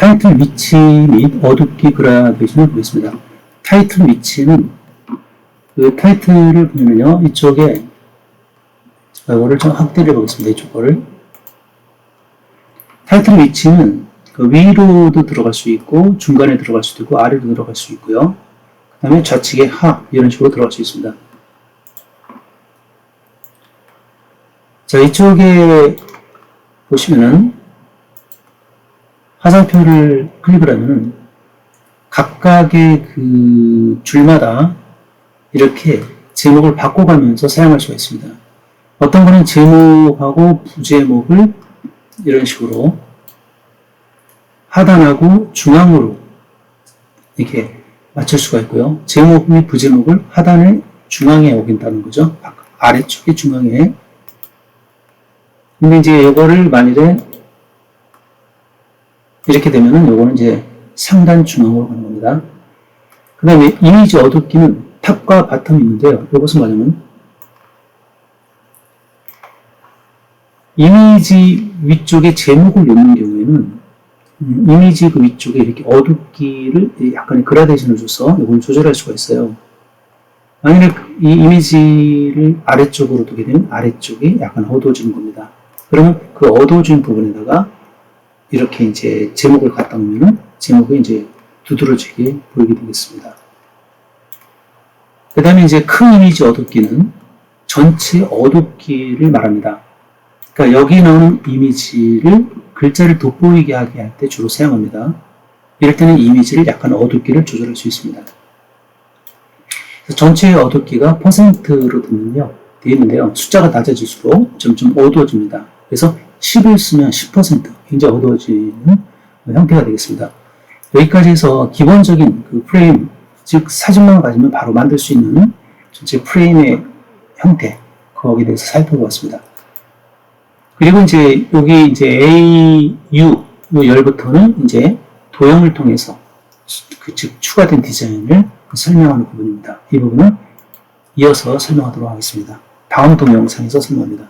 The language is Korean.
타이틀 위치 및 어둡기 그라데이션을 보겠습니다. 타이틀 위치는 그 타이틀을 보면요. 이쪽에 자, 이거를 좀 확대를 해보겠습니다. 이쪽 거를. 타이틀 위치는 그 위로도 들어갈 수 있고 중간에 들어갈 수도 있고 아래로 들어갈 수 있고요. 그 다음에 좌측에 하 이런 식으로 들어갈 수 있습니다. 자 이쪽에 보시면은 화살표를 클릭을 하면은 각각의 그 줄마다 이렇게 제목을 바꿔가면서 사용할 수가 있습니다. 어떤 거는 제목하고 부제목을 이런 식으로 하단하고 중앙으로 이렇게 맞출 수가 있고요. 제목 및 부제목을 하단을 중앙에 옮긴다는 거죠. 아래쪽이 중앙에. 근데 이제 이거를 만일에 이렇게 되면은 요거는 이제 상단 중앙으로 가는 겁니다. 그 다음에 이미지 어둡기는 탑과 바텀이 있는데요. 이것은 뭐냐면 이미지 위쪽에 제목을 놓는 경우에는 음, 이미지 그 위쪽에 이렇게 어둡기를 약간의 그라데이션을 줘서 이걸 조절할 수가 있어요. 만약에 그이 이미지를 아래쪽으로 두게 되면 아래쪽이 약간 어두워지는 겁니다. 그러면 그 어두워진 부분에다가 이렇게 이제 제목을 갖다 놓으면 제목이 이제 두드러지게 보이게 되겠습니다. 그 다음에 이제 큰 이미지 어둡기는 전체 어둡기를 말합니다. 그러니까 여기 나오는 이미지를 글자를 돋보이게 하게 할 때 주로 사용합니다. 이럴 때는 이미지를 약간 어둡기를 조절할 수 있습니다. 전체의 어둡기가 퍼센트로 되면요, 되어 있는데요. 숫자가 낮아질수록 점점 어두워집니다. 그래서 10을 쓰면 10% 굉장히 어두워지는 형태가 되겠습니다. 여기까지 해서 기본적인 그 프레임, 즉 사진만 가지면 바로 만들 수 있는 전체 프레임의 형태, 거기에 대해서 살펴보았습니다. 그리고 이제 여기 이제 AU 요 열부터는 이제 도형을 통해서 그 즉 추가된 디자인을 설명하는 부분입니다. 이 부분은 이어서 설명하도록 하겠습니다. 다음 동영상에서 설명합니다.